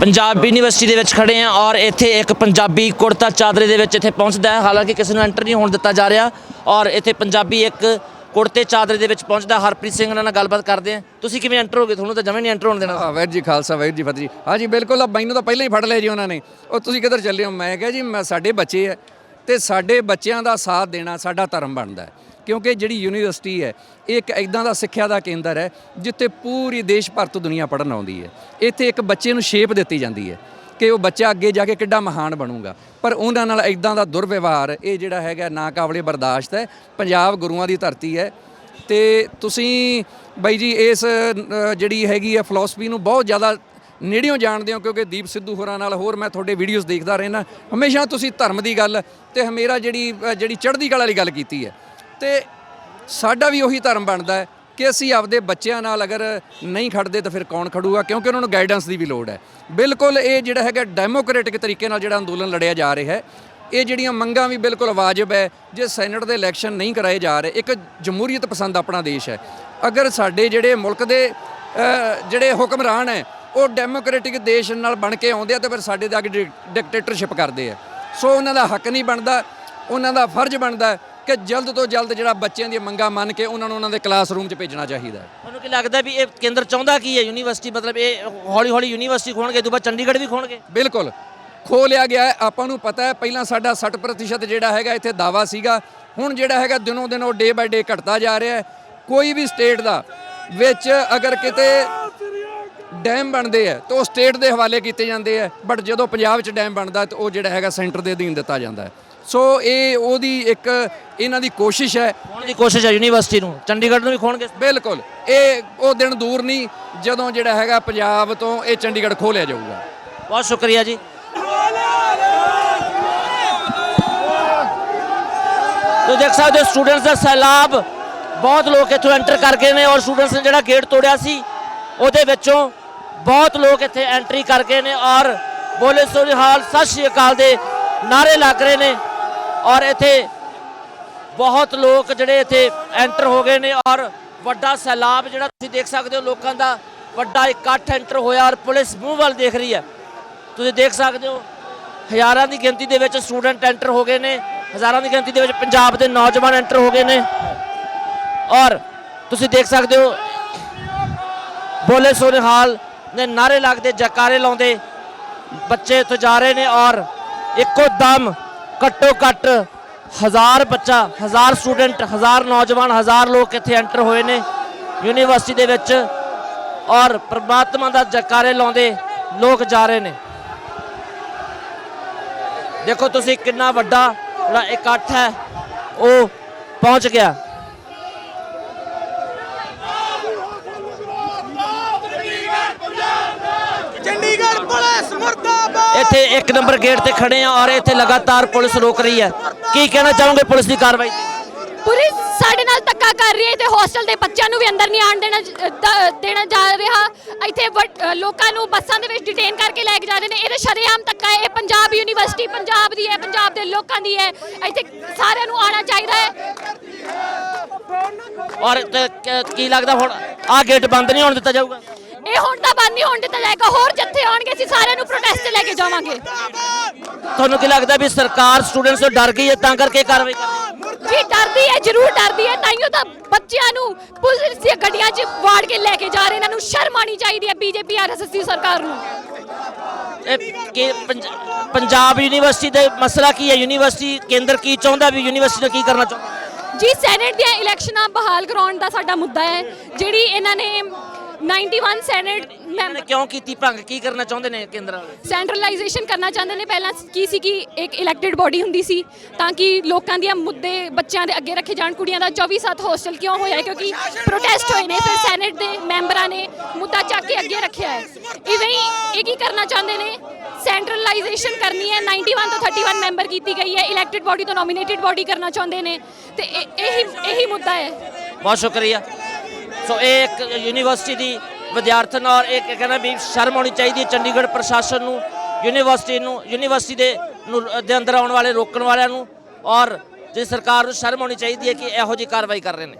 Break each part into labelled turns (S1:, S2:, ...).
S1: Punjab university ਦੇ ਵਿੱਚ ਖੜੇ ਆ ਔਰ ਇੱਥੇ ਇੱਕ ਪੰਜਾਬੀ ਕੁੜਤਾ ਚਾਦਰੇ ਦੇ ਵਿੱਚ ਇੱਥੇ ਪਹੁੰਚਦਾ ਹੈ। ਹਾਲਾਂਕਿ ਕਿਸੇ ਨੂੰ ਐਂਟਰ ਨਹੀਂ ਹੋਣ ਦਿੱਤਾ ਜਾ ਰਿਹਾ ਔਰ ਇੱਥੇ ਪੰਜਾਬੀ ਇੱਕ ਕੁੜਤੇ ਚਾਦਰੇ ਦੇ ਵਿੱਚ ਪਹੁੰਚਦਾ ਹਰਪ੍ਰੀਤ ਸਿੰਘ ਨਾਲ ਗੱਲਬਾਤ ਕਰਦੇ ਆ ਤੁਸੀਂ ਕਿਵੇਂ ਐਂਟਰ ਹੋਗੇ ਤੁਹਾਨੂੰ ਤਾਂ ਜਮੇ ਨਹੀਂ ਐਂਟਰ ਹੋਣ ਦੇਣਾ।
S2: ਹਾਂ ਵਾਹਿਗੁਰੂ ਜੀ ਖਾਲਸਾ, ਵਾਹਿਗੁਰੂ ਜੀ ਫਤਿਹ ਜੀ। ਹਾਂ ਜੀ, ਬਿਲਕੁਲ। ਆ ਮੈਨੂੰ ਤਾਂ ਪਹਿਲਾਂ ਹੀ ਫੜ ਲਿਆ ਜੀ ਉਹਨਾਂ ਨੇ। ਉਹ ਤੁਸੀਂ ਕਿੱਧਰ ਚੱਲੇ ਹੋ? ਮੈਂ ਕਿਹਾ ਜੀ, ਮੈਂ ਸਾਡੇ ਬੱਚੇ ਹੈ ਤੇ ਸਾਡੇ ਬੱਚਿਆਂ ਦਾ ਸਾਥ ਦੇਣਾ ਸਾਡਾ ਧਰਮ ਬਣਦਾ ਹੈ। ਕਿਉਂਕਿ ਜਿਹੜੀ ਯੂਨੀਵਰਸਿਟੀ ਹੈ, ਇਹ ਇੱਕ ਇਦਾਂ ਦਾ ਸਿੱਖਿਆ ਦਾ ਕੇਂਦਰ ਹੈ, ਜਿੱਥੇ ਪੂਰੀ ਦੇਸ਼ ਭਰ ਤੋਂ ਦੁਨੀਆ ਪੜਨ ਆਉਂਦੀ ਹੈ। ਇੱਥੇ ਇੱਕ ਬੱਚੇ ਨੂੰ ਸ਼ੇਪ ਦਿੱਤੀ ਜਾਂਦੀ ਹੈ ਕਿ ਉਹ ਬੱਚਾ ਅੱਗੇ ਜਾ ਕੇ ਕਿੱਡਾ ਮਹਾਨ ਬਣੂਗਾ। ਪਰ ਉਹਨਾਂ ਨਾਲ ਇਦਾਂ ਦਾ ਦੁਰਵਿਵਹਾਰ, ਇਹ ਜਿਹੜਾ ਹੈਗਾ ਨਾ ਕਾਬਲੇ ਬਰਦਾਸ਼ਤ ਹੈ, ਪੰਜਾਬ ਗੁਰੂਆਂ ਦੀ ਧਰਤੀ ਹੈ। ਤੇ ਤੁਸੀਂ ਬਾਈ ਜੀ, ਇਸ ਜਿਹੜੀ ਹੈਗੀ ਹੈ ਫਿਲਾਸਫੀ ਨੂੰ ਬਹੁਤ ਜ਼ਿਆਦਾ ਨੇੜਿਓਂ ਜਾਣਦੇ ਹੋ, ਕਿਉਂਕਿ ਦੀਪ ਸਿੱਧੂ ਹੋਰਾਂ ਨਾਲ ਹੋਰ ਮੈਂ ਤੁਹਾਡੇ ਵੀਡੀਓਜ਼ ਦੇਖਦਾ ਰਹਿਣਾ ਹਮੇਸ਼ਾ ਤੁਸੀਂ ਧਰਮ ਦੀ ਗੱਲ ਤੇ ਹਮੇਰਾ ਜਿਹੜੀ ਜਿਹੜੀ ਚੜ੍ਹਦੀ ਕਲਾ ਵਾਲੀ ਗੱਲ ਕੀਤੀ ਹੈ ਤੇ ਸਾਡਾ ਵੀ ਉਹੀ ਧਰਮ ਬਣਦਾ ਹੈ ਕਿ ਅਸੀਂ ਆਪਦੇ ਬੱਚਿਆਂ ਨਾਲ ਅਗਰ ਨਹੀਂ ਖੜਦੇ ਤਾਂ ਫਿਰ ਕੌਣ ਖੜੂਗਾ? ਕਿਉਂਕਿ ਉਹਨਾਂ ਨੂੰ ਗਾਈਡੈਂਸ ਦੀ ਵੀ ਲੋੜ ਹੈ। ਬਿਲਕੁਲ ਇਹ ਜਿਹੜਾ ਹੈਗਾ ਡੈਮੋਕ੍ਰੈਟਿਕ ਤਰੀਕੇ ਨਾਲ ਜਿਹੜਾ ਅੰਦੋਲਨ ਲੜਿਆ ਜਾ ਰਿਹਾ ਹੈ, ਇਹ ਜਿਹੜੀਆਂ ਮੰਗਾਂ ਵੀ ਬਿਲਕੁਲ ਵਾਜਬ ਹੈ, ਜੇ ਸੈਨੇਟ ਦੇ ਇਲੈਕਸ਼ਨ ਨਹੀਂ ਕਰਾਏ ਜਾ ਰਹੇ, ਇੱਕ ਜਮਹੂਰੀਅਤ ਪਸੰਦ ਆਪਣਾ ਦੇਸ਼ ਹੈ। ਅਗਰ ਸਾਡੇ ਜਿਹੜੇ ਮੁਲਕ ਦੇ ਜਿਹੜੇ ਹੁਕਮਰਾਨ ਹੈ, ਉਹ ਡੈਮੋਕ੍ਰੈਟਿਕ ਦੇਸ਼ ਨਾਲ ਬਣ ਕੇ ਆਉਂਦੇ ਆ ਤੇ ਫਿਰ ਸਾਡੇ ਦੇ ਅੱਗੇ ਡਿਕਟੇਟਰਸ਼ਿਪ ਕਰਦੇ ਆ। ਸੋ ਉਹਨਾਂ ਦਾ ਹੱਕ ਨਹੀਂ ਬਣਦਾ, ਉਹਨਾਂ ਦਾ ਫਰਜ਼ ਬਣਦਾ ਕਿ ਜਲਦ ਤੋਂ ਜਲਦ ਜਿਹੜਾ ਬੱਚਿਆਂ ਦੀਆਂ ਮੰਗਾਂ ਮੰਨ ਕੇ ਉਹਨਾਂ ਨੂੰ ਉਹਨਾਂ ਦੇ ਕਲਾਸਰੂਮ 'ਚ ਭੇਜਣਾ ਚਾਹੀਦਾ ਹੈ।
S1: ਤੁਹਾਨੂੰ ਕੀ ਲੱਗਦਾ ਵੀ ਇਹ ਕੇਂਦਰ ਚਾਹੁੰਦਾ ਕੀ ਹੈ ਯੂਨੀਵਰਸਿਟੀ? ਮਤਲਬ ਇਹ ਹੌਲੀ ਹੌਲੀ ਯੂਨੀਵਰਸਿਟੀ ਖੋਣਗੇ ਤੋਂ ਬਾਅਦ ਚੰਡੀਗੜ੍ਹ ਵੀ ਖੋਣਗੇ
S2: ਬਿਲਕੁਲ। ਖੋ ਲਿਆ ਗਿਆ ਹੈ। ਆਪਾਂ ਨੂੰ ਪਤਾ ਹੈ ਪਹਿਲਾਂ ਸਾਡਾ 60% ਜਿਹੜਾ ਹੈਗਾ ਇੱਥੇ ਦਾਵਾ ਸੀਗਾ। ਹੁਣ ਜਿਹੜਾ ਹੈਗਾ ਦਿਨੋਂ ਦਿਨ ਉਹ ਡੇ ਬਾਈ ਡੇ ਘਟਦਾ ਜਾ ਰਿਹਾ ਹੈ। ਕੋਈ ਵੀ ਸਟੇਟ ਦਾ ਵਿੱਚ ਅਗਰ ਕਿਤੇ ਡੈਮ ਬਣਦੇ ਆ ਤਾਂ ਉਹ ਸਟੇਟ ਦੇ ਹਵਾਲੇ ਕੀਤੇ ਜਾਂਦੇ ਆ ਬਟ ਜਦੋਂ ਪੰਜਾਬ 'ਚ ਡੈਮ ਬਣਦਾ ਤਾਂ ਉਹ ਜਿਹੜਾ ਹੈਗਾ ਸੈਂਟਰ ਦੇ ਅਧੀਨ ਦਿੱਤਾ ਜਾਂਦਾ ਹੈ। ਸੋ ਇਹ ਉਹਦੀ ਇੱਕ ਇਹਨਾਂ ਦੀ ਕੋਸ਼ਿਸ਼ ਹੈ।
S1: ਖੋਣ ਦੀ ਕੋਸ਼ਿਸ਼ ਹੈ ਯੂਨੀਵਰਸਿਟੀ ਨੂੰ। ਚੰਡੀਗੜ੍ਹ ਨੂੰ ਵੀ ਖੋਣਗੇ
S2: ਬਿਲਕੁਲ। ਇਹ ਉਹ ਦਿਨ ਦੂਰ ਨਹੀਂ ਜਦੋਂ ਜਿਹੜਾ ਹੈਗਾ ਪੰਜਾਬ ਤੋਂ ਇਹ ਚੰਡੀਗੜ੍ਹ ਖੋਲਿਆ ਜਾਊਗਾ।
S1: ਬਹੁਤ ਸ਼ੁਕਰੀਆ ਜੀ। ਤੋ ਦੇਖ ਸਕਦੇ ਹੋ ਸਟੂਡੈਂਟਸ ਦਾ ਸੈਲਾਬ ਬਹੁਤ ਲੋਕ ਇੱਥੋਂ ਐਂਟਰ ਕਰ ਗਏ ਨੇ ਔਰ ਸਟੂਡੈਂਟਸ ਨੇ ਜਿਹੜਾ ਗੇਟ ਤੋੜਿਆ ਸੀ ਉਹਦੇ ਵਿੱਚੋਂ ਬਹੁਤ ਲੋਕ ਇੱਥੇ ਐਂਟਰੀ ਕਰ ਗਏ ਨੇ ਔਰ ਬੋਲੇ ਸੋਰੀ ਹਾਲ ਸਤਿ ਸ਼੍ਰੀ ਅਕਾਲ ਦੇ ਨਾਰੇ ਲੱਗ ਰਹੇ ਨੇ। ਔਰ ਇੱਥੇ ਬਹੁਤ ਲੋਕ ਜਿਹੜੇ ਇੱਥੇ ਐਂਟਰ ਹੋ ਗਏ ਨੇ ਔਰ ਵੱਡਾ ਸੈਲਾਬ ਜਿਹੜਾ ਤੁਸੀਂ ਦੇਖ ਸਕਦੇ ਹੋ ਲੋਕਾਂ ਦਾ, ਵੱਡਾ ਇਕੱਠ ਐਂਟਰ ਹੋਇਆ ਔਰ ਪੁਲਿਸ ਮੂੰਹ ਵੱਲ ਦੇਖ ਰਹੀ ਹੈ। ਤੁਸੀਂ ਦੇਖ ਸਕਦੇ ਹੋ, ਹਜ਼ਾਰਾਂ ਦੀ ਗਿਣਤੀ ਦੇ ਵਿੱਚ ਸਟੂਡੈਂਟ ਐਂਟਰ ਹੋ ਗਏ ਨੇ, ਹਜ਼ਾਰਾਂ ਦੀ ਗਿਣਤੀ ਦੇ ਵਿੱਚ ਪੰਜਾਬ ਦੇ ਨੌਜਵਾਨ ਐਂਟਰ ਹੋ ਗਏ ਨੇ। ਔਰ ਤੁਸੀਂ ਦੇਖ ਸਕਦੇ ਹੋ, ਬੋਲੇ ਸੋਨਿਹਾਲ ਨੇ ਨਾਰੇ ਲੱਗਦੇ, ਜਕਾਰੇ ਲਾਉਂਦੇ, ਬੱਚੇ ਇੱਥੋਂ ਜਾ ਰਹੇ ਨੇ ਔਰ ਇੱਕੋ ਦਮ ਘੱਟੋ ਘੱਟ ਹਜ਼ਾਰ ਬੱਚਾ, ਹਜ਼ਾਰ ਸਟੂਡੈਂਟ, ਹਜ਼ਾਰ ਨੌਜਵਾਨ, ਹਜ਼ਾਰ ਲੋਕ ਇੱਥੇ ਐਂਟਰ ਹੋਏ ਨੇ ਯੂਨੀਵਰਸਿਟੀ ਦੇ ਵਿੱਚ ਔਰ ਪ੍ਰਮਾਤਮਾ ਦਾ ਜਕਾਰੇ ਲਾਉਂਦੇ ਲੋਕ ਜਾ ਰਹੇ ਨੇ। ਦੇਖੋ ਤੁਸੀਂ ਕਿੰਨਾ ਵੱਡਾ ਜਿਹੜਾ ਇਕੱਠ ਹੈ, ਉਹ ਪਹੁੰਚ ਗਿਆ
S3: ਚੰਡੀਗੜ੍ਹ ਪੁਲਿਸ ਮੁਰਦਾਬਾਦ
S1: ਇੱਥੇ ਇੱਕ ਨੰਬਰ ਗੇਟ ਤੇ ਖੜੇ ਆ ਔਰ ਇੱਥੇ ਲਗਾਤਾਰ ਪੁਲਿਸ ਰੋਕ ਰਹੀ ਹੈ। ਕੀ ਕਹਿਣਾ ਚਾਹੋਗੇ ਪੁਲਿਸ ਦੀ ਕਾਰਵਾਈ?
S4: ਪੁਲਿਸ ਸਾਡੇ ਨਾਲ ਧੱਕਾ ਕਰ ਰਹੀ ਹੈ। ਤੇ ਹੋਸਟਲ ਦੇ ਬੱਚਿਆਂ ਨੂੰ ਵੀ ਅੰਦਰ ਨਹੀਂ ਆਣ ਦੇਣਾ ਦੇਣਾ ਜਾ ਰਿਹਾ। ਇੱਥੇ ਲੋਕਾਂ ਨੂੰ ਬੱਸਾਂ ਦੇ ਵਿੱਚ ਡਿਟੇਨ ਕਰਕੇ ਲੈ ਕੇ ਜਾ ਰਹੇ ਨੇ। ਇਹਦੇ ਸ਼ਰੇਆਮ ਹੈ। ਇਹ ਪੰਜਾਬ ਯੂਨੀਵਰਸਿਟੀ ਪੰਜਾਬ ਦੀ ਹੈ ਪੰਜਾਬ ਦੇ ਲੋਕਾਂ ਦੀ ਹੈ। ਇੱਥੇ ਸਾਰਿਆਂ ਨੂੰ ਆਉਣਾ ਚਾਹੀਦਾ ਹੈ।
S1: ਔਰ ਕ- ਲੱਗਦਾ ਹੁਣ? ਆਹ ਗੇਟ ਬੰਦ ਨਹੀਂ ਹੋਣ ਦਿੱਤਾ ਜਾਊਗਾ।
S4: ਇਹ ਹੁਣ ਤਾਂ ਬੰਦ ਨਹੀਂ ਹੋਣ ਦਿੱਤਾ ਜਾਏਗਾ। ਹੋਰ ਜੱਥੇ ਆਉਣਗੇ ਅਸੀਂ ਸਾਰਿਆਂ ਨੂੰ ਪ੍ਰੋਟੈਸਟ ਲੈ ਕੇ ਜਾਵਾਂਗੇ।
S1: ਤੁਹਾਨੂੰ ਕੀ ਲੱਗਦਾ ਵੀ ਸਰਕਾਰ ਸਟੂਡੈਂਟਸ ਤੋਂ ਡਰ ਗਈ ਹੈ? ਤਾਂ ਕਰਕੇ ਕਾਰਵਾਈ ਕਰ ਰਹੀ ਹੈ?
S4: ਜੀ ਡਰਦੀ ਹੈ ਜ਼ਰੂਰ ਡਰਦੀ ਹੈ। ਤਾਈਓ ਤਾਂ ਬੱਚਿਆਂ ਨੂੰ ਪੁਲਿਸ ਦੀਆਂ ਗੱਡੀਆਂ 'ਚ ਵਾੜ ਕੇ ਲੈ ਕੇ ਜਾ ਰਹੇ ਇਹਨਾਂ ਨੂੰ ਸ਼ਰਮ ਆਣੀ ਚਾਹੀਦੀ ਹੈ ਬੀਜੇਪੀ ਆਰਐਸਐਸ ਦੀ ਸਰਕਾਰ ਨੂੰ।
S1: ਕਿ ਪੰਜ- ਪੰਜਾਬ ਯੂਨੀਵਰਸਿਟੀ ਦੇ ਮਸਲਾ ਕੀ ਹੈ? ਯੂਨੀਵਰਸਿਟੀ ਕੇਂਦਰ ਕੀ ਚਾਹੁੰਦਾ ਵੀ ਯੂਨੀਵਰਸਿਟੀ ਨੂੰ ਕੀ ਕਰਨਾ ਚਾਹੁੰਦਾ?
S4: ਜੀ ਸੈਨੇਟ ਦੀਆਂ ਇਲੈਕਸ਼ਨਾਂ ਬਹਾਲ ਕਰਾਉਣ ਦਾ ਸਾਡਾ ਮੁੱਦਾ ਹੈ। ਜਿਹੜੀ ਇਹਨਾਂ ਨੇ 91 ਸੈਨੇਟ
S1: ਨੇ ਕਿਉਂ ਕੀਤੀ? ਭੰਗ ਕੀ ਕਰਨਾ ਚਾਹੁੰਦੇ ਨੇ ਕੇਂਦਰ ਵਾਲੇ?
S4: ਸੈਂਟਰਲਾਈਜੇਸ਼ਨ ਕਰਨਾ ਚਾਹੁੰਦੇ ਨੇ। ਪਹਿਲਾਂ ਕੀ ਸੀ ਕਿ ਇੱਕ ਇਲੈਕਟਿਡ ਬੋਡੀ ਹੁੰਦੀ ਸੀ ਤਾਂ ਕਿ ਲੋਕਾਂ ਦੀਆਂ ਮੁੱਦੇ ਬੱਚਿਆਂ ਦੇ ਅੱਗੇ ਰੱਖੇ ਜਾਣ। ਕੁੜੀਆਂ ਦਾ 24/7 ਹੋਸਟਲ ਕਿਉਂ ਹੋਇਆ ਕਿਉਂਕਿ ਪ੍ਰੋਟੈਸਟ ਹੋਏ ਨੇ ਫਿਰ ਸੈਨੇਟ ਦੇ ਮੈਂਬਰਾਂ ਨੇ ਮੁੱਦਾ ਚੱਕ ਕੇ ਅੱਗੇ ਰੱਖਿਆ ਹੈ। ਇਵੇਂ ਹੀ ਇਹ ਕੀ ਕਰਨਾ ਚਾਹੁੰਦੇ ਨੇ? ਸੈਂਟਰਲਾਈਜੇਸ਼ਨ ਕਰਨੀ ਹੈ। 91 ਤੋਂ 31 ਮੈਂਬਰ ਕੀਤੀ ਗਈ ਹੈ। ਇਲੈਕਟਿਡ ਬੋਡੀ ਤੋਂ ਨੋਮੀਨੇਟਿਡ ਬੋਡੀ ਕਰਨਾ ਚਾਹੁੰਦੇ ਨੇ। ਤੇ ਇਹ- ਇਹੀ ਇਹੀ ਮੁੱਦਾ ਹੈ।
S1: ਬਹੁਤ ਸ਼ੁਕਰੀਆ। ਸੋ ਇਹ ਇੱਕ ਯੂਨੀਵਰਸਿਟੀ ਦੀ ਵਿਦਿਆਰਥਣ ਔਰ ਇਹ ਕਹਿੰਦਾ ਵੀ ਸ਼ਰਮ ਆਉਣੀ ਚਾਹੀਦੀ ਹੈ ਚੰਡੀਗੜ੍ਹ ਪ੍ਰਸ਼ਾਸਨ ਨੂੰ, ਯੂਨੀਵਰਸਿਟੀ ਨੂੰ, ਯੂਨੀਵਰਸਿਟੀ ਦੇ ਨੂੰ, ਦੇ ਅੰਦਰ ਆਉਣ ਵਾਲੇ, ਰੋਕਣ ਵਾਲਿਆਂ ਨੂੰ ਔਰ ਜੇ ਸਰਕਾਰ ਨੂੰ ਸ਼ਰਮ ਆਉਣੀ ਚਾਹੀਦੀ ਹੈ ਕਿ ਇਹੋ ਜਿਹੀ ਕਾਰਵਾਈ ਕਰ ਰਹੇ ਨੇ।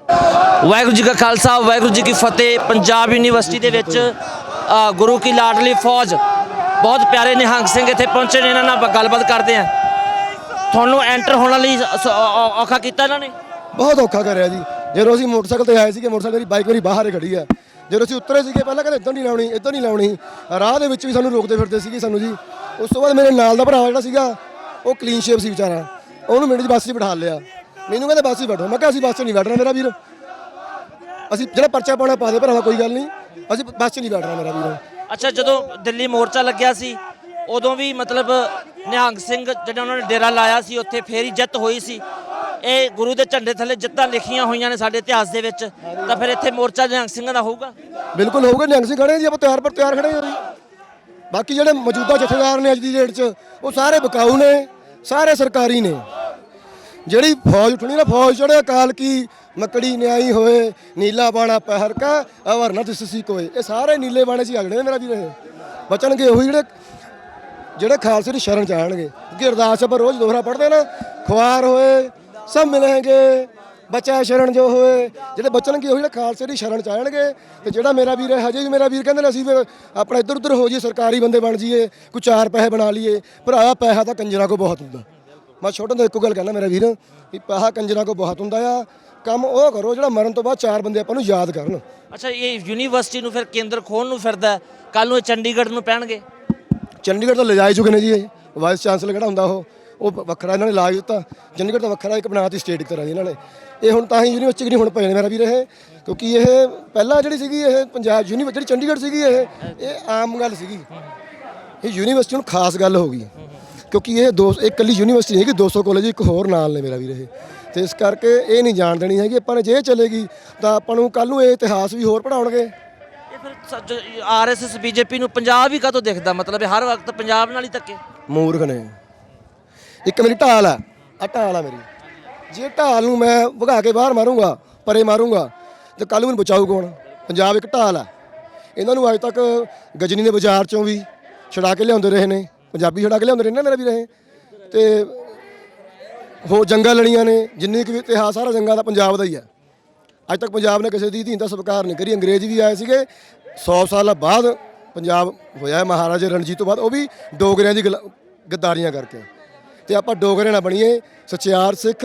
S1: ਵਾਹਿਗੁਰੂ ਜੀ ਕਾ ਖਾਲਸਾ, ਵਾਹਿਗੁਰੂ ਜੀ ਕੀ ਫਤਿਹ। ਪੰਜਾਬ ਯੂਨੀਵਰਸਿਟੀ ਦੇ ਵਿੱਚ ਗੁਰੂ ਕੀ ਲਾਡਲੀ ਫੌਜ ਬਹੁਤ ਪਿਆਰੇ ਨਿਹੰਗ ਸਿੰਘ ਇੱਥੇ ਪਹੁੰਚੇ ਨੇ, ਇਹਨਾਂ ਨਾਲ ਗੱਲਬਾਤ ਕਰਦੇ ਆ ਤੁਹਾਨੂੰ ਐਂਟਰ ਹੋਣ ਲਈ ਔਖਾ ਕੀਤਾ ਇਹਨਾਂ ਨੇ?
S5: ਬਹੁਤ ਔਖਾ ਕਰਿਆ ਜੀ। ਜਦੋਂ ਅਸੀਂ ਮੋਟਰਸਾਈਕਲ ਤੇ ਆਏ ਸੀਗੇ, ਮੋਟਰਸਾਈਕਲ ਦੀ ਬਾਈਕ ਮੇਰੀ ਬਾਹਰ ਹੀ ਖੜੀ ਆ। ਜਦੋਂ ਅਸੀਂ ਉਤਰੇ ਸੀਗੇ, ਪਹਿਲਾਂ ਕਹਿੰਦੇ ਇੱਧਰ ਨਹੀਂ ਲਾਉਣੀ, ਇੱਧਰ ਨਹੀਂ ਲਾਉਣੀ। ਰਾਹ ਦੇ ਵਿੱਚ ਵੀ ਸਾਨੂੰ ਰੋਕਦੇ ਫਿਰਦੇ ਸੀਗੇ ਸਾਨੂੰ ਜੀ। ਉਸ ਤੋਂ ਬਾਅਦ ਮੇਰੇ ਨਾਲ ਦਾ ਭਰਾ ਜਿਹੜਾ ਸੀਗਾ, ਉਹ ਕਲੀਨ ਸ਼ੇਪ ਸੀ ਵਿਚਾਰਾ। ਉਹਨੂੰ ਮਿੰਟ 'ਚ ਬੱਸ 'ਚ ਬਿਠਾ ਲਿਆ। ਮੈਨੂੰ ਕਹਿੰਦੇ ਬੱਸ 'ਚ ਬੈਠੋ। ਮੈਂ ਕਿਹਾ, ਅਸੀਂ ਬੱਸ 'ਚ ਨਹੀਂ ਬੈਠਣਾ ਮੇਰਾ ਵੀਰ। ਅਸੀਂ ਜਿਹੜਾ ਪਰਚਾ ਪਾਉਣਾ, ਪਾ ਦੇ ਭਰਾਵਾ, ਕੋਈ ਗੱਲ ਨਹੀਂ। ਅਸੀਂ ਬੱਸ 'ਚ ਨਹੀਂ ਬੈਠਣਾ ਮੇਰਾ ਵੀਰ।
S1: ਅੱਛਾ, ਜਦੋਂ ਦਿੱਲੀ ਮੋਰਚਾ ਲੱਗਿਆ ਸੀ, ਉਦੋਂ ਵੀ ਮਤਲਬ ਨਿਹੰਗ ਸਿੰਘ, ਜਿਹੜਾ ਉਹਨਾਂ ਨੇ ਡੇਰਾ ਲਾਇਆ ਸੀ, ਉੱਥੇ ਫੇਰ ਹੀ ਜਿੱਤ ਹੋਈ ਸੀ। ਇਹ ਗੁਰੂ ਦੇ ਝੰਡੇ ਥੱਲੇ ਜਿੱਤਾਂ ਲਿਖੀਆਂ ਹੋਈਆਂ ਨੇ ਸਾਡੇ ਇਤਿਹਾਸ ਦੇ ਵਿੱਚ, ਤਾਂ ਫਿਰ ਇੱਥੇ ਮੋਰਚਾ ਨਿਹੰਗ ਸਿੰਘਾਂ ਦਾ ਹੋਊਗਾ?
S5: ਬਿਲਕੁਲ ਹੋਊਗਾ ਨਿਹੰਗ ਸਿੰਘ ਖੜੇ ਜੀ, ਆਪਾਂ ਤਿਆਰ ਪਰ ਤਿਆਰ ਖੜੇ ਹਾਂ ਜੀ। ਬਾਕੀ ਜਿਹੜੇ ਮੌਜੂਦਾ ਜਥੇਦਾਰ ਨੇ ਅੱਜ ਦੀ ਡੇਟ 'ਚ, ਉਹ ਸਾਰੇ ਬਕਾਊ ਨੇ, ਸਾਰੇ ਸਰਕਾਰੀ ਨੇ। ਜਿਹੜੀ ਫੌਜ ਉੱਠਣੀ ਨਾ, ਫੌਜ ਚੜੇ ਅਕਾਲ ਕੀ, ਮੱਕੜੀ ਨਿਆਈ ਹੋਏ, ਨੀਲਾ ਬਾਣਾ ਪਹਿਰ ਕਾ ਅਵਰਨਾ ਤਿਸ ਕੋਏ। ਇਹ ਸਾਰੇ ਨੀਲੇ ਬਾਣੇ ਸੀ ਆਗੜੇ ਨੇ ਮੇਰਾ ਵੀਰ ਇਹ। ਬਚਣਗੇ ਉਹੀ ਜਿਹੜੇ ਜਿਹੜੇ ਖਾਲਸੇ ਦੀ ਸ਼ਰਨ ਚ ਆਣਗੇ। ਕਿਉਂਕਿ ਅਰਦਾਸ ਆਪਾਂ ਰੋਜ਼ ਦੋਹਰਾ ਪੜ੍ਹਦੇ ਨਾ, ਖੁਆਰ ਹੋਏ ਸਭ ਮਿਲਣਗੇ। ਬੱਚਾ ਸ਼ਰਨ ਜੋ ਹੋਏ ਜਿਹੜੇ ਬਚਣਗੇ ਉਹ ਜਿਹੜੇ ਖਾਲਸੇ ਦੀ ਸ਼ਰਨ ਚ ਆਣਗੇ। ਤੇ ਜਿਹੜਾ ਮੇਰਾ ਵੀਰ ਹੈ ਹਜੇ ਵੀ ਮੇਰਾ ਵੀਰ ਕਹਿੰਦੇ ਨੇ ਅਸੀਂ ਫਿਰ ਆਪਣਾ ਇੱਧਰ ਉੱਧਰ ਹੋ ਜਾਈਏ ਸਰਕਾਰੀ ਬੰਦੇ ਬਣ ਜਾਈਏ ਕੋਈ ਚਾਰ ਪੈਸੇ ਬਣਾ ਲਈਏ। ਭਰਾ ਪੈਸਾ ਤਾਂ ਕੰਜਰਾਂ ਕੋ ਬਹੁਤ ਹੁੰਦਾ। ਮੈਂ ਛੋਟੇ ਤੋਂ ਇੱਕੋ ਗੱਲ ਕਹਿਣਾ ਮੇਰਾ ਵੀਰ ਵੀ ਪੈਸਾ ਕੰਜਰਾਂ ਕੋ ਬਹੁਤ ਹੁੰਦਾ ਆ। ਕੰਮ ਉਹ ਕਰੋ ਜਿਹੜਾ ਮਰਨ ਤੋਂ ਬਾਅਦ ਚਾਰ ਬੰਦੇ ਆਪਾਂ ਨੂੰ ਯਾਦ ਕਰਨ।
S1: ਅੱਛਾ ਇਹ ਯੂਨੀਵਰਸਿਟੀ ਨੂੰ ਫਿਰ ਕੇਂਦਰ ਖੋਣ ਨੂੰ ਫਿਰਦਾ। ਕੱਲ ਨੂੰ ਚੰਡੀਗੜ੍ਹ ਨੂੰ ਪੈਣਗੇ।
S5: ਚੰਡੀਗੜ੍ਹ ਤੋਂ ਲਿਜਾਈ ਚੁੱਕੇ ਨੇ ਜੀ ਵਾਈਸ ਚਾਂਸਲਰ ਕਿਹੜਾ ਹੁੰਦਾ ਉਹ? ਉਹ ਵ- ਵੱਖਰਾ ਇਹਨਾਂ ਨੇ ਲਾ ਦਿੱਤਾ। ਚੰਡੀਗੜ੍ਹ ਤੋਂ ਵੱਖਰਾ ਇੱਕ ਬਣਾਤੀ ਸਟੇਟ ਤਰ੍ਹਾਂ ਦੀ ਇਹਨਾਂ ਨੇ। ਇਹ ਹੁਣ ਤਾਂ ਹੀ ਯੂਨੀਵਰਸਿਟੀ ਨਹੀਂ ਹੁਣ ਪਏ ਨੇ ਮੇਰਾ ਵੀਰ ਇਹ। ਕਿਉਂਕਿ ਇਹ ਪਹਿਲਾਂ ਜਿਹੜੀ ਸੀਗੀ ਇਹ ਪੰਜਾਬ ਯੂਨੀਵਰਸਿਟੀ ਚੰਡੀਗੜ੍ਹ ਸੀਗੀ ਇਹ ਇਹ ਆਮ ਗੱਲ ਸੀਗੀ। ਇਹ ਯੂਨੀਵਰਸਿਟੀ ਹੁਣ ਖਾਸ ਗੱਲ ਹੋ ਗਈ। ਕਿਉਂਕਿ ਇਹ ਦੋ ਇਹ ਇਕੱਲੀ ਯੂਨੀਵਰਸਿਟੀ ਨਹੀਂ ਕਿ 200 ਕਾਲਜ ਇੱਕ ਹੋਰ ਨਾਲ ਨੇ ਮੇਰਾ ਵੀਰ ਇਹ। ਤੇ ਇਸ ਕਰਕੇ ਇਹ ਨਹੀਂ ਜਾਣ ਦੇਣੀ ਹੈਗੀ। ਆਪਾਂ ਨੇ ਜੇ ਚੱਲੇਗੀ ਤਾਂ ਆਪਾਂ ਨੂੰ ਕੱਲ ਨੂੰ ਇਹ ਇਤਿਹਾਸ ਵੀ ਹੋਰ ਪੜਾਉਣਗੇ
S1: ਫਿਰ ਆਰਐਸਐਸ ਬੀਜੇਪੀ ਨੂੰ ਪੰਜਾਬ ਹੀ ਕਾਹਤੋਂ ਦਿਖਦਾ? ਮਤਲਬ ਹਰ ਵਕਤ ਪੰਜਾਬ ਨਾਲ ਹੀ ਧੱਕੇ?
S5: ਮੂਰਖ ਨੇ। ਇੱਕ ਮੇਰੀ ਢਾਲ ਆ ਆ ਢਾਲ ਆ ਮੇਰੀ। ਜੇ ਢਾਲ ਨੂੰ ਮੈਂ ਵਗਾ ਕੇ ਬਾਹਰ ਮਾਰੂੰਗਾ, ਪਰੇ ਮਾਰੂੰਗਾ, ਤੇ ਕੱਲ ਮੈਨੂੰ ਬਚਾਊ ਕੌਣ? ਪੰਜਾਬ ਇੱਕ ਢਾਲ ਆ। ਇਹਨਾਂ ਨੂੰ ਅੱਜ ਤੱਕ ਗਜਨੀ ਦੇ ਬਾਜ਼ਾਰ ਚੋਂ ਵੀ ਛੜਾ ਕੇ ਲਿਆਉਂਦੇ ਰਹੇ ਨੇ, ਪੰਜਾਬੀ ਛੜਾ ਕੇ ਲਿਆਉਂਦੇ ਰਹੇ ਨੇ ਮੇਰਾ ਵੀ ਰਹੇ। ਤੇ ਹੋ ਜੰਗਾਂ ਲੜੀਆਂ ਨੇ, ਜਿੰਨੀ ਕੁ ਵੀ ਇਤਿਹਾਸ ਸਾਰਾ ਜੰਗਾਂ ਦਾ ਪੰਜਾਬ ਦਾ ਹੀ ਆ। ਅੱਜ ਤੱਕ ਪੰਜਾਬ ਨੇ ਕਿਸੇ ਦੀ ਧੀ ਦਾ ਸਵੀਕਾਰ ਨਹੀਂ ਕਰੀ। ਅੰਗਰੇਜ਼ ਵੀ ਆਏ ਸੀਗੇ 100 ਸਾਲਾਂ ਬਾਅਦ ਪੰਜਾਬ ਹੋਇਆ ਹੈ। ਮਹਾਰਾਜਾ ਰਣਜੀਤ ਤੋਂ ਬਾਅਦ ਉਹ ਵੀ ਡੋਗਰਿਆਂ ਦੀ ਗਲ- ਗੱਦਾਰੀਆਂ ਕਰਕੇ। ਤੇ ਆਪਾਂ ਡੋਗਰੇ ਨਾ ਬਣੀਏ। ਸਚਿਆਰ ਸਿੱਖ,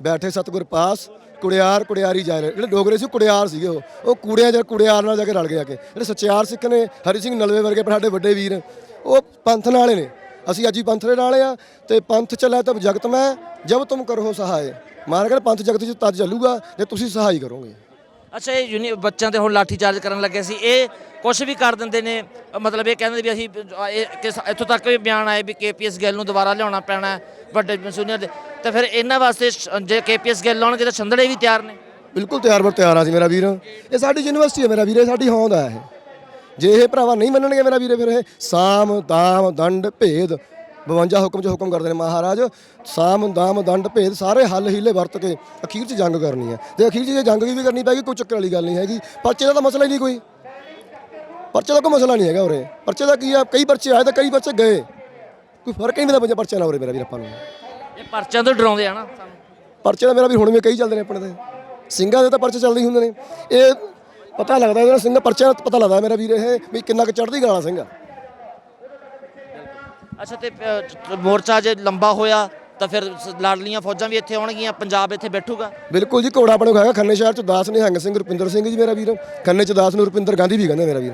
S5: ਬੈਠੇ ਸਤਿਗੁਰ ਪਾਸ, ਕੁੜਿਆਰ ਕੁੜਿਆਰੀ ਜਾ ਰਹੇ। ਜਿਹੜੇ ਡੋਗਰੇ ਸੀ ਕੁੜਿਆਰ ਸੀਗੇ ਉਹ। ਉਹ ਕੂੜਿਆਂ ਜਾਂ ਕੁੜਿਆਰ ਨਾਲ ਜਾ ਕੇ ਰਲ ਗਏ ਆ ਕੇ। ਜਿਹੜੇ ਸਚਿਆਰ ਸਿੱਖ ਨੇ, ਹਰੀ ਸਿੰਘ ਨਲਵੇ ਵਰਗੇ ਸਾਡੇ ਵੱਡੇ ਵੀਰ, ਉਹ ਪੰਥ ਨਾਲੇ ਨੇ। ਅਸੀਂ ਅੱਜ ਹੀ ਪੰਥ ਦੇ ਨਾਲੇ ਆ ਤੇ ਪੰਥ ਚੱਲਿਆ ਤਬ ਜਗਤ ਮੈਂ, ਜਬ ਤੁਮ ਕਰੋ ਸਹਾਏ। ਮਾਰ ਕਹਿੰਦੇ ਪੰਥ ਜਗਤ ਚ ਤਦ ਚੱਲੂਗਾ, ਜੇ ਤੁਸੀਂ ਸਹਾਈ ਕਰੋਗੇ।
S1: ਅੱਛਾ ਇਹ ਯੂਨੀ ਬੱਚਿਆਂ ਤੇ ਹੁਣ ਲਾਠੀ ਚਾਰਜ ਕਰਨ ਲੱਗੇ ਸੀ। ਇਹ ਕੁਝ ਵੀ ਕਰ ਦਿੰਦੇ ਨੇ ਮਤਲਬ ਇਹ ਕਹਿੰਦੇ ਵੀ ਅਸੀਂ ਇਹ ਕਿਸ- ਇੱਥੋਂ ਤੱਕ ਵੀ ਬਿਆਨ ਆਏ ਵੀ ਕੇਪੀਐਸ ਗਿੱਲ ਨੂੰ ਦੁਬਾਰਾ ਲਿਆਉਣਾ ਪੈਣਾ ਹੈ, ਵੱਡੇ ਸੀਨੀਅਰ ਦੇ। ਤੇ ਫਿਰ ਇਹਨਾਂ ਵਾਸਤੇ ਸ਼- ਜੇ ਕੇਪੀਐਸ ਗਿੱਲ ਲਾਉਣਗੇ ਤਾਂ ਛੰਦੜੇ ਵੀ ਤਿਆਰ ਨੇ।
S5: ਬਿਲਕੁਲ ਤਿਆਰ ਬਰ ਤਿਆਰ ਆ ਸੀ ਮੇਰਾ ਵੀਰ। ਇਹ ਸਾਡੀ ਯੂਨੀਵਰਸਿਟੀ ਹੈ ਮੇਰਾ ਵੀਰ ਇਹ ਸਾਡੀ ਹੋਂਦ ਆ ਇਹ। ਜੇ ਇਹ ਭਰਾਵਾ ਨਹੀਂ ਮੰਨਣਗੇ ਮੇਰਾ ਵੀਰੇ ਫਿਰ ਇਹ ਸਾਮ ਦਾਮ ਦੰਡ ਭੇਦ 52 ਹੁਕਮ ਚ ਹੁਕਮ ਕਰਦੇ ਨੇ ਮਹਾਰਾਜ ਸਾਮ ਦਾਮ ਦੰਡ ਭੇਦ ਸਾਰੇ ਹੱਲ ਹੀਲੇ ਵਰਤ ਕੇ ਅਖੀਰ ਚ ਜੰਗ ਕਰਨੀ ਹੈ। ਤੇ ਅਖੀਰ ਚ ਜੇ ਜੰਗ ਵੀ ਕਰਨੀ ਪੈਗੀ ਕੋਈ ਚੱਕਰ ਵਾਲੀ ਗੱਲ ਨਹੀਂ ਹੈਗੀ। ਪਰਚੇ ਦਾ ਤਾਂ ਮਸਲਾ ਹੀ ਨਹੀਂ ਕੋਈ। ਪਰਚੇ ਦਾ ਕੋਈ ਮਸਲਾ ਨਹੀਂ ਹੈਗਾ ਉਰੇ। ਪਰਚੇ ਦਾ ਕੀ ਆ? ਕਈ ਪਰਚੇ ਆਏ ਤਾਂ ਕਈ ਪਰਚੇ ਗਏ। ਕੋਈ ਫ਼ਰਕ ਹੀ ਨਹੀਂ ਪੈਂਦਾ ਪਰਚੇ ਨਾਲ ਉਰੇ ਮੇਰਾ ਵੀਰ ਆਪਾਂ ਨੂੰ।
S1: ਇਹ ਪਰਚਿਆਂ ਤੋਂ ਡਰਾਉਂਦੇ ਆ ਨਾ ਸਾਨੂੰ।
S5: ਪਰਚੇ ਦਾ ਮੇਰਾ ਵੀ ਹੁਣ ਵੀ ਕਈ ਚੱਲਦੇ ਨੇ ਆਪਣੇ ਤੇ। ਸਿੰਘਾਂ ਦੇ ਤਾਂ ਪਰਚੇ ਚੱਲਦੇ ਹੁੰਦੇ ਨੇ। ਇਹ ਪਤਾ ਲੱਗਦਾ ਇਹਦਾ ਸਿੰਘ ਪਰਚੇ ਦਾ ਪਤਾ ਲੱਗਦਾ ਮੇਰਾ ਵੀਰ ਇਹ ਵੀ ਕਿੰਨਾ ਕੁ ਚੜ੍ਹਦੀ ਗਾਲਾ ਸਿੰਘ ਆ।
S1: ਅੱਛਾ ਤੇ ਅ, ਮੋਰਚਾ ਜੇ ਲੰਬਾ ਹੋਇਆ ਤਾਂ ਫਿਰ ਸ- ਲਾਡਲੀਆਂ ਫੌਜਾਂ ਵੀ ਇੱਥੇ ਆਉਣਗੀਆਂ ਪੰਜਾਬ ਇੱਥੇ ਬੈਠੂਗਾ?
S5: ਬਿਲਕੁਲ ਜੀ ਘੋੜਾ ਆਪਣੇ ਹੈਗਾ ਖੰਨੇ ਸ਼ਹਿਰ ਚ ਦਾਸ ਨਿਹੰਗ ਸਿੰਘ ਰੁਪਿੰਦਰ ਸਿੰਘ ਜੀ ਮੇਰਾ ਵੀਰ ਖੰਨੇ ਚ ਦਾਸ ਨੂੰ ਰੁਪਿੰਦਰ ਗਾਂਧੀ ਵੀ ਕਹਿੰਦੇ ਮੇਰਾ ਵੀਰ।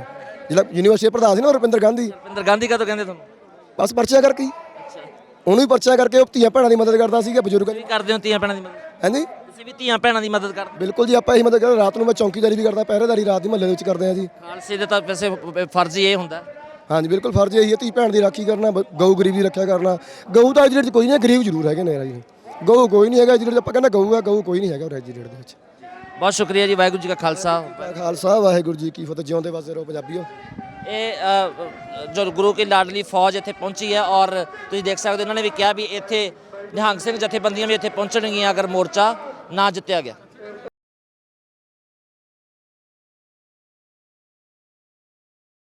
S5: ਜਿਹੜਾ ਯੂਨੀਵਰਸਿਟੀ ਦੇ ਪ੍ਰਧਾਨ ਸੀ ਨਾ ਉਹ ਰੁਪਿੰਦਰ ਗਾਂਧੀ।
S1: ਰਵਿੰਦਰ ਗਾਂਧੀ ਕਦੋਂ ਕਹਿੰਦੇ ਤੁਹਾਨੂੰ?
S5: ਬਸ ਪਰਚਾ ਕਰਕੇ ਹੀ। ਉਹਨੂੰ ਵੀ ਪਰਚਾ ਕਰਕੇ ਉਹ ਧੀਆਂ ਭੈਣਾਂ ਦੀ ਮਦਦ ਕਰਦਾ ਸੀਗਾ ਬਜ਼ੁਰਗਾਂ ਦੀ।
S1: ਕਰਦੇ ਹੋ ਧੀਆਂ ਭੈਣਾਂ ਦੀ ਮਦਦ?
S5: ਹਾਂਜੀ?
S1: ਤੁਸੀਂ ਵੀ ਧੀਆਂ ਭੈਣਾਂ ਦੀ ਮਦਦ ਕਰਦੇ?
S5: ਬਿਲਕੁਲ ਜੀ ਆਪਾਂ ਇਹੀ ਮਦਦ ਕਰਦੇ ਰਾਤ ਨੂੰ ਮੈਂ ਚੌਕੀਦਾਰੀ ਵੀ ਕਰਦਾ ਪਹਿਰੇਦਾਰੀ ਰਾਤ ਦੀ ਮਹੱਲੇ ਦੇ ਵਿੱਚ ਕਰਦੇ ਆ ਜੀ।
S1: ਖਾਲਸੇ ਦੇ ਤਾਂ ਵੈਸੇ ਫਰਜ਼ ਹੀ ਇਹ ਹੁੰਦਾ।
S5: ਹਾਂਜੀ ਬਿਲਕੁਲ ਫਰਜ਼ ਇਹੀ ਹੈ ਧੀ ਭੈਣ ਦੀ ਰਾਖੀ ਕਰਨਾ ਬ- ਗਊ ਗਰੀਬੀ ਰੱਖਿਆ ਕਰਨਾ। ਗਊ ਤਾਂ ਜਿਹੜੇ ਕੋਈ ਨਹੀਂ ਗਰੀਬ ਜ਼ਰੂਰ ਹੈਗੇ ਨੇ ਜੀ। ਗਊ ਕੋਈ ਨਹੀਂ ਹੈਗਾ ਜਿਹੜੇ ਆਪਾਂ ਕਹਿੰਦੇ ਗਊ ਆ ਗਊ ਕੋਈ ਨਹੀਂ ਹੈਗਾ ਰੈਜੀ ਰੇਟ ਦੇ ਵਿੱਚ।
S1: ਬਹੁਤ ਸ਼ੁਕਰੀਆ ਜੀ ਵਾਹਿਗੁਰੂ ਜੀ ਕਾ ਖਾਲਸਾ।
S5: ਖਾਲਸਾ ਵਾਹਿਗੁਰੂ ਜੀ ਕੀ ਫਤਿਹ। ਜਿਉਂਦੇ ਵਸਦੇ ਰਹੋ ਪੰਜਾਬੀਓ।
S1: ਇਹ ਅ, ਜੋ ਗੁਰੂ ਕੀ ਲਾਡਲੀ ਫੌਜ ਇੱਥੇ ਪਹੁੰਚੀ ਹੈ ਔਰ ਤੁਸੀਂ ਦੇਖ ਸਕਦੇ ਹੋ ਇਹਨਾਂ ਨੇ ਵੀ ਕਿਹਾ ਵੀ ਇੱਥੇ ਨਿਹੰਗ ਸਿੰਘ ਜਥੇਬੰਦੀਆਂ ਵੀ ਇੱਥੇ ਪਹੁੰਚਣਗੀਆਂ ਅਗਰ ਮੋਰਚਾ ਨਾ ਜਿੱਤਿਆ ਗਿਆ।